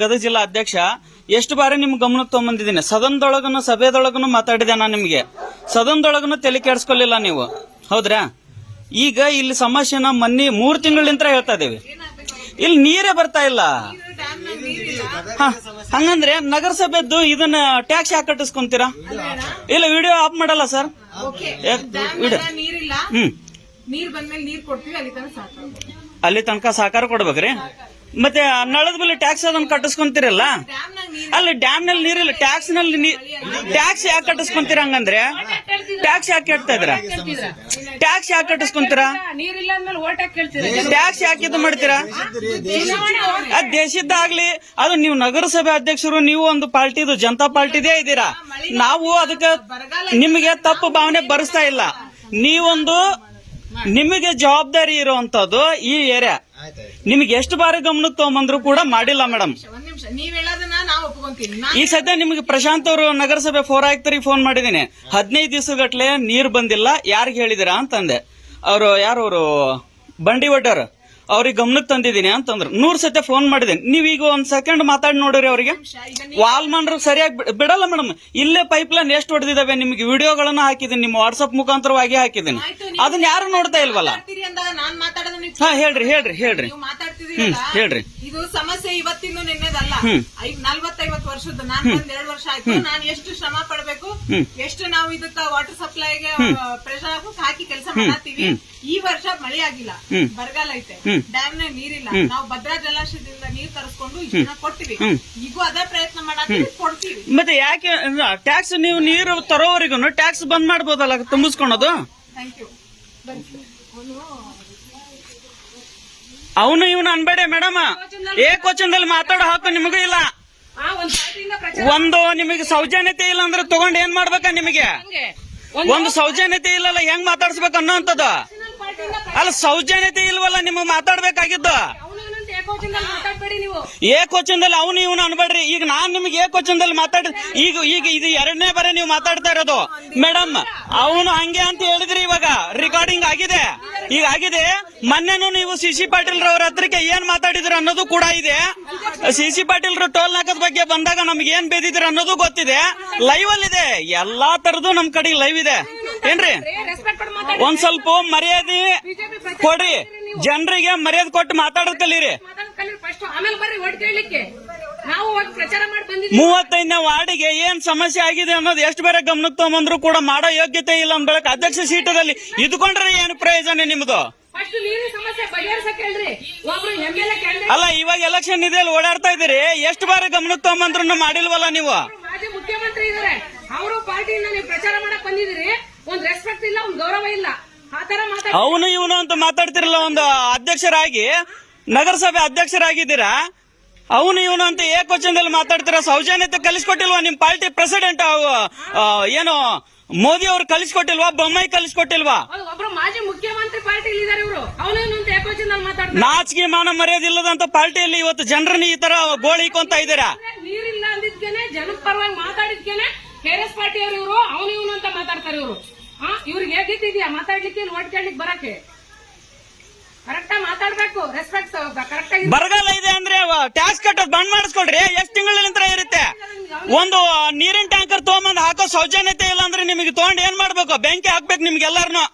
ಗದಗ ಜಿಲ್ಲಾ ಅಧ್ಯಕ್ಷ ಎಷ್ಟು ಬಾರಿ ನಿಮ್ ಗಮನಕ್ಕೆ ತಗೊಂಬಂದಿದ್ದೀನಿ? ಸದನದೊಳಗನು ಸಭೆದೊಳಗನು ಮಾತಾಡಿದೆ ನಾನು ನಿಮಗೆ? ಸದನದೊಳಗನು ತಲೆ ಕೆಡಿಸ್ಕೊಳ್ಳಿಲ್ಲ ನೀವು. ಹೌದ್ರಾ? ಈಗ ಇಲ್ಲಿ ಸಮಸ್ಯೆನ ಮೊನ್ನೆ ಮೂರ್ ತಿಂಗಳಿಂದ ಹೇಳ್ತಾ ಇದೀವಿ. ಇಲ್ಲಿ ನೀರೇ ಬರ್ತಾ ಇಲ್ಲ. ಹಂಗಂದ್ರೆ ನಗರಸಭೆದ್ದು ಇದನ್ನ ಟ್ಯಾಕ್ಸ್ ಯಾಕೆ ಕಟ್ಟಿಸ್ಕೊಂತೀರಾ? ಇಲ್ಲ ವಿಡಿಯೋ ಆಫ್ ಮಾಡಲ್ಲ ಸರ್? ಹ್ಮ್. ಅಲ್ಲಿ ತನಕ ಸಹಕಾರ ಕೊಡ್ಬೇಕ್ರಿ? ಮತ್ತೆ ನಳದ ಮೇಲೆ ಟ್ಯಾಕ್ಸ್ ಅದನ್ನು ಕಟ್ಟಿಸ್ಕೊಂತೀರಲ್ಲ? ಅಲ್ಲಿ ಡ್ಯಾಮ್ನಲ್ಲಿ ನೀರಿಲ್ಲ ಟ್ಯಾಕ್ಸ್ನಲ್ಲಿ ಟ್ಯಾಕ್ಸ್ ಯಾಕೆ ಕಟ್ಟಿಸ್ಕೊಂತೀರ ಹಂಗಂದ್ರೆ? ಟ್ಯಾಕ್ಸ್ ಯಾಕೆ ಕೇಳ್ತಾ ಇದ್ರ ಟ್ಯಾಕ್ಸ್ ಯಾಕೆ ಕಟ್ಟಿಸ್ಕೊಂತೀರಾ? ಟ್ಯಾಕ್ಸ್ ಯಾಕೆ ಇದು ಮಾಡ್ತೀರಾ? ಅದ್ ದೇಶದ್ದಾಗ್ಲಿ ಅದು ನೀವು ನಗರಸಭೆ ಅಧ್ಯಕ್ಷರು, ನೀವು ಒಂದು ಪಾರ್ಟಿದು ಜನತಾ ಪಾರ್ಟಿದೇ ಇದ್ದೀರಾ. ನಾವು ಅದಕ್ಕೆ ನಿಮಗೆ ತಪ್ಪು ಭಾವನೆ ಬರೆಸ್ತಾ ಇಲ್ಲ. ನೀವೊಂದು ನಿಮಗೆ ಜವಾಬ್ದಾರಿ ಇರುವಂತದ್ದು ಈ ಏರಿಯಾ. ನಿಮಗೆ ಎಷ್ಟು ಬಾರಿ ಗಮನಕ್ಕೆ ತಗೊಂಬಂದ್ರು ಕೂಡ ಮಾಡಿಲ್ಲ ಮೇಡಮ್. ಒಂದ್ ನಿಮಿಷ ನೀವ್ ಹೇಳೋದನ್ನ ನಾವ್ ಒಪ್ಕೊಂತೀನಿ ಈ ಸದ್ಯ ನಿಮ್ಗೆ ಪ್ರಶಾಂತ್ ಅವರು ನಗರಸಭೆ ಫೋರ್ ಆಯುಕ್ತರಿಗೆ ಫೋನ್ ಮಾಡಿದೀನಿ. ಹದಿನೈದು ದಿವಸಗಟ್ಲೆ ನೀರ್ ಬಂದಿಲ್ಲ ಯಾರಿಗೆ ಹೇಳಿದಿರಾ ಅಂತಂದೆ. ಅವರು ಯಾರು ಅವರು? ಬಂಡಿ ಒಡ್ಡರ್. ಅವ್ರಿಗೆ ಗಮನಕ್ಕೆ ತಂದಿದ್ದೀನಿ ಅಂತಂದ್ರು. ನೂರ್ ಸತ್ಯ ಫೋನ್ ಮಾಡಿದ್ದೀನಿ. ನೀವೀಗ ಒಂದ್ ಸೆಕೆಂಡ್ ಮಾತಾಡಿ ನೋಡ್ರಿ ಅವರಿಗೆ. ಈಗ ವಾಲ್ ಮಾಡ್ರು ಸರಿಯಾಗಿ ಬಿಡಲ್ಲ ಮೇಡಮ್ ಇಲ್ಲೇ ಪೈಪ್ ಲೈನ್ ಎಷ್ಟು ಹೊಡೆದಿದ್ದಾವೆ ನಿಮ್ಗೆ ವಿಡಿಯೋಗಳನ್ನ ಹಾಕಿದ್ದೀನಿ ನಿಮ್ಮ ವಾಟ್ಸ್ಆಪ್ ಮುಖಾಂತರವಾಗಿ ಹಾಕಿದ್ದೀನಿ. ಅದನ್ನ ಯಾರು ನೋಡ್ತಾ ಇಲ್ವಲ್ಲ? ಹಾ ಹೇಳ್ರಿ ಹೇಳ್ರಿ ಹೇಳ್ರಿ. ಹೇಳ್ರಿ. ಇದು ಸಮಸ್ಯೆ ಇವತ್ತಿಂದು ನಿನ್ನೆದಲ್ಲ. ಐದ್ ನಲ್ವತ್ತೈವತ್ತು ವರ್ಷದ ನಾನ್ ಒಂದ್ ಎರಡ್ ವರ್ಷ ಆಯ್ತು. ನಾನು ಎಷ್ಟು ಶ್ರಮ ಪಡ್ಬೇಕು? ಎಷ್ಟು ನಾವು ಇದಕ್ಕ ವಾಟರ್ ಸಪ್ಲೈಗೆ ಪ್ರೆಷರ್ ಹಾಕಿ ಹಾಕಿ ಕೆಲಸ ಮಾಡತ್ತೀವಿ? ಈ ವರ್ಷ ಮಳೆ ಆಗಿಲ್ಲ. ಬರಗಾಲ ಐತೆ. ಡ್ಯಾಮ್ನ ನೀರಿಲ್ಲ. ನಾವು ಭದ್ರಾ ಜಲಾಶಯದಿಂದ ನೀರ್ ತರಿಸ್ಕೊಂಡು ಇದನ್ನ ಕೊಟ್ಟಿವಿ ಈಗೂ ಅದೇ ಪ್ರಯತ್ನ ಮಾಡತ್ತೀವಿ ಕೊಡ್ತೀವಿ. ಮತ್ತೆ ಯಾಕೆ ಟ್ಯಾಕ್ಸ್ ನೀವು ನೀರು ತರೋವರೆಗೂ ಟ್ಯಾಕ್ಸ್ ಬಂದ್ ಮಾಡ್ಬೋದಲ್ಲ ತುಂಬಿಸ್ಕೊಳೋದು? ಥ್ಯಾಂಕ್ ಯು ಅವನು ಇವನು ಅನ್ಬೇಡಿ ಮೇಡಮ್. ಏ ಕ್ವಶನ್ದಲ್ಲಿ ಮಾತಾಡೋ ಹಾಕು ನಿಮಗೂ ಇಲ್ಲ. ಒಂದ್ ನಿಮಗೆ ಸೌಜನ್ಯತೆ ಇಲ್ಲ ಅಂದ್ರೆ ತಗೊಂಡ್ ಏನ್ ಮಾಡ್ಬೇಕ ನಿಮಗೆ? ಒಂದು ಸೌಜನ್ಯತೆ ಇಲ್ಲಲ್ಲ ಹೆಂಗ್ ಮಾತಾಡ್ಸ್ಬೇಕು ಅನ್ನೋಂಥದ್ದು? ಅಲ್ಲ ಸೌಜನ್ಯತೆ ಇಲ್ವಲ್ಲ ನಿಮಗ್ ಮಾತಾಡ್ಬೇಕಾಗಿದ್ದು? ಏ ಕ್ವಶನ್ದಲ್ಲಿ ಅವನು ಇವನು ಅನ್ಬೇಡ್ರಿ. ಈಗ ನಾನ್ ನಿಮ್ಗೆ ಏ ಕ್ವಶನ್ದಲ್ಲಿ ಮಾತಾಡ್ರಿ ಈಗ ಈಗ ಇದು ಎರಡನೇ ಬಾರಿ ನೀವು ಮಾತಾಡ್ತಾ ಇರೋದು. ಮೇಡಮ್ ಅವನು ಹಂಗೆ ಅಂತ ಹೇಳಿದ್ರಿ ಆಗಿದೆ ಈಗ ಆಗಿದೆ ಮೊನ್ನೆನೂ ನೀವು ಸಿ ಸಿ ಪಾಟೀಲ್ ರವರ ಹತ್ರಕ್ಕೆ ಏನ್ ಮಾತಾಡಿದ್ರು ಅನ್ನೋದು ಕೂಡ ಇದೆ. ಸಿ ಸಿ ಪಾಟೀಲ್ ಟೋಲ್ ನಾಕದ ಬಗ್ಗೆ ಬಂದಾಗ ನಮ್ಗೆ ಏನ್ ಬೇದಿದ್ರು ಅನ್ನೋದು ಗೊತ್ತಿದೆ. ಲೈವ್ ಅಲ್ಲಿ ಇದೆ ಎಲ್ಲಾ ತರದ್ದು ನಮ್ ಕಡೆ ಲೈವ್ ಇದೆ. ಏನ್ರಿ? ಒಂದ್ ಸ್ವಲ್ಪ ಮರ್ಯಾದೆ ಕೊಡ್ರಿ. ಜನರಿಗೆ ಮರ್ಯಾದೆ ಕೊಟ್ಟು ಮಾತಾಡೋದ್ ನಾವು ಪ್ರಚಾರ ಮಾಡಿ ಮೂವತ್ತೈದನೇ ವಾರ್ಡಿಗೆ ಏನ್ ಸಮಸ್ಯೆ ಆಗಿದೆ ಅನ್ನೋದು ಎಷ್ಟು ಬೇರೆ ಗಮನಕ್ಕೆ ತಗೊಂಬಂದ್ರು ಕೂಡ ಮಾಡೋ ಯೋಗ್ಯತೆ ಇಲ್ಲ ಅಂದ್ ಬೆಳಕ್ ಅಧ್ಯಕ್ಷ ಸೀಟದಲ್ಲಿ ಇದ್ಕೊಂಡ್ರೆ ಏನು ಪ್ರಯೋಜನ ನಿಮ್ದು? ಅಲ್ಲ ಇವಾಗ ಎಲೆಕ್ಷನ್ ಇದೆ ಅಲ್ಲಿ ಓಡಾಡ್ತಾ ಇದ್ದೀರಿ. ಎಷ್ಟು ಬಾರಿ ಗಮನಕ್ಕೆ ತಗೊಂಬಂದ್ರು ಮಾಡಿಲ್ವಲ್ಲ ನೀವು? ಮಾಜಿ ಮುಖ್ಯಮಂತ್ರಿ ಇದಾರೆ ಅವರು ಪಾರ್ಟಿಯಿಂದ ನೀವು ಪ್ರಚಾರ ಮಾಡಕ್ ಬಂದಿದ್ದೀರಿ. ಒಂದ್ ರೆಸ್ಪೆಕ್ಟ್ ಇಲ್ಲ ಒಂದ್ ಗೌರವ ಇಲ್ಲ. ಆ ತರ ಮಾತಾಡ ಅವನು ಇವನು ಅಂತ ಮಾತಾಡ್ತಿರಲ್ಲ ಒಂದು ಅಧ್ಯಕ್ಷರಾಗಿ ನಗರಸಭೆ ಅಧ್ಯಕ್ಷರಾಗಿದ್ದೀರಾ? ಅವನು ಇವನು ಅಂತ ಏಕವಚನದಲ್ಲಿ ಮಾತಾಡ್ತೀರಾ ಸೌಜನ್ಯತೆ ಕಲಿಸ್ಕೊಟ್ಟಿಲ್ವಾ? ನಿಮ್ ಪಾರ್ಟಿ ಪ್ರೆಸಿಡೆಂಟ್ ಏನು ಮೋದಿ ಅವರು ಕಲಿಸ್ಕೊಟ್ಟಿಲ್ವಾ? ಬೊಮ್ಮಾಯಿ ಕಲಿಸ್ಕೊಟ್ಟಿಲ್ವಾ? ಮಾಜಿ ಮುಖ್ಯಮಂತ್ರಿ ಪಾರ್ಟಿ ಇದಾರೆ ಇವರು. ಅವನು ನಾಚಿಕೆ ಮಾನ ಮರ್ಯಾದೆ ಇಲ್ಲದಂತ ಪಾರ್ಟಿಯಲ್ಲಿ ಇವತ್ತು ಜನರನ್ನ ಈ ತರ ಗೋಳಿ ಗೋಳಿಕೊಂತ ಇದ್ದೀರಾ? ನೀರಿಲ್ಲ ಅಂದಿದ್ಕೇನೆ ಜನದ ಪರವಾಗಿ ಮಾತಾಡಿದ್ಕೇನೆ ಕೆಆರ್ಎಸ್ ಪಾರ್ಟಿ ಅವರು ಇವರು ಅವನು ಇವನು ಅಂತ ಮಾತಾಡ್ತಾರೆ ಇವರು. ಹಾ ಇವ್ರಿಗೆ ಹೇಗಿದ್ಯಾ ಮಾತಾಡ್ಲಿಕ್ಕೆ ನೋಡ್ಕೊಳ್ಳಿಕ್ ಬರಕ್ಕೆ. ಕರೆಕ್ಟ್ ಮಾತಾಡ್ಬೇಕು. ರೆಸ್ಪೆಕ್ಟ್ ಕರೆಕ್ಟ್ ಆಗಿ ಬರಗಾಲ ಟ್ಯಾಕ್ಸ್ ಕಟ್ಟೋದು ಬಂದ್ ಮಾಡಿಸ್ಕೊಡ್ರಿ ಎಷ್ಟ್ ತಿಂಗಳ ನಂತರ ಇರುತ್ತೆ? ಒಂದು ನೀರಿನ ಟ್ಯಾಂಕರ್ ತಗೊಂಬಂದ್ ಹಾಕೋ ಸೌಜನ್ಯತೆ ಇಲ್ಲ ಅಂದ್ರೆ ನಿಮಗೆ ತಗೊಂಡ್ ಏನ್ ಮಾಡ್ಬೇಕು? ಬೆಂಕಿ ಹಾಕ್ಬೇಕು ನಿಮ್ಗೆ ಎಲ್ಲಾರ್ನು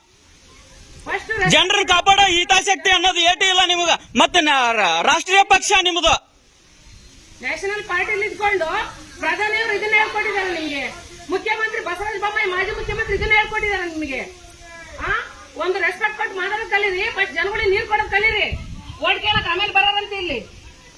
ಜನರ ಜನರನ್ನ ಕಾಪಾಡೋ ಹಿತಾಸಕ್ತಿ ಅನ್ನೋದು ಏಟಿ ಇಲ್ಲ ನಿಮಗ. ಮತ್ತೆ ರಾಷ್ಟ್ರೀಯ ಪಕ್ಷ ನಿಮ್ದು. ನ್ಯಾಷನಲ್ ಪಾರ್ಟಿಲಿ ಇದ್ಕೊಂಡು ಪ್ರಧಾನಿಯವರು ಇದನ್ನ ಹೇಳ್ಕೊಟ್ಟಿದ್ದಾರೆ ನಿಮಗೆ. ಮುಖ್ಯಮಂತ್ರಿ ಬಸವರಾಜ ಬೊಮ್ಮಾಯಿ ಮಾಜಿ ಮುಖ್ಯಮಂತ್ರಿ ಇದನ್ನ ಹೇಳ್ಕೊಟ್ಟಿದ್ದಾರೆ ನಿಮಗೆ. ಒಂದು ರೆಸ್ಪೆಕ್ಟ್ ಕೊಟ್ಟು ಮಾತಾಡೋದು ಕಲೀರಿ ಬಟ್ ಜನಗಳಿಗೆ ನೀರು ಕೊಡೋದು ಕಲೀರಿ. ಓಟ್ ಕೇಳಕ್ ಆಮೇಲೆ ಬರೋರಂತ ಇಲ್ಲಿ.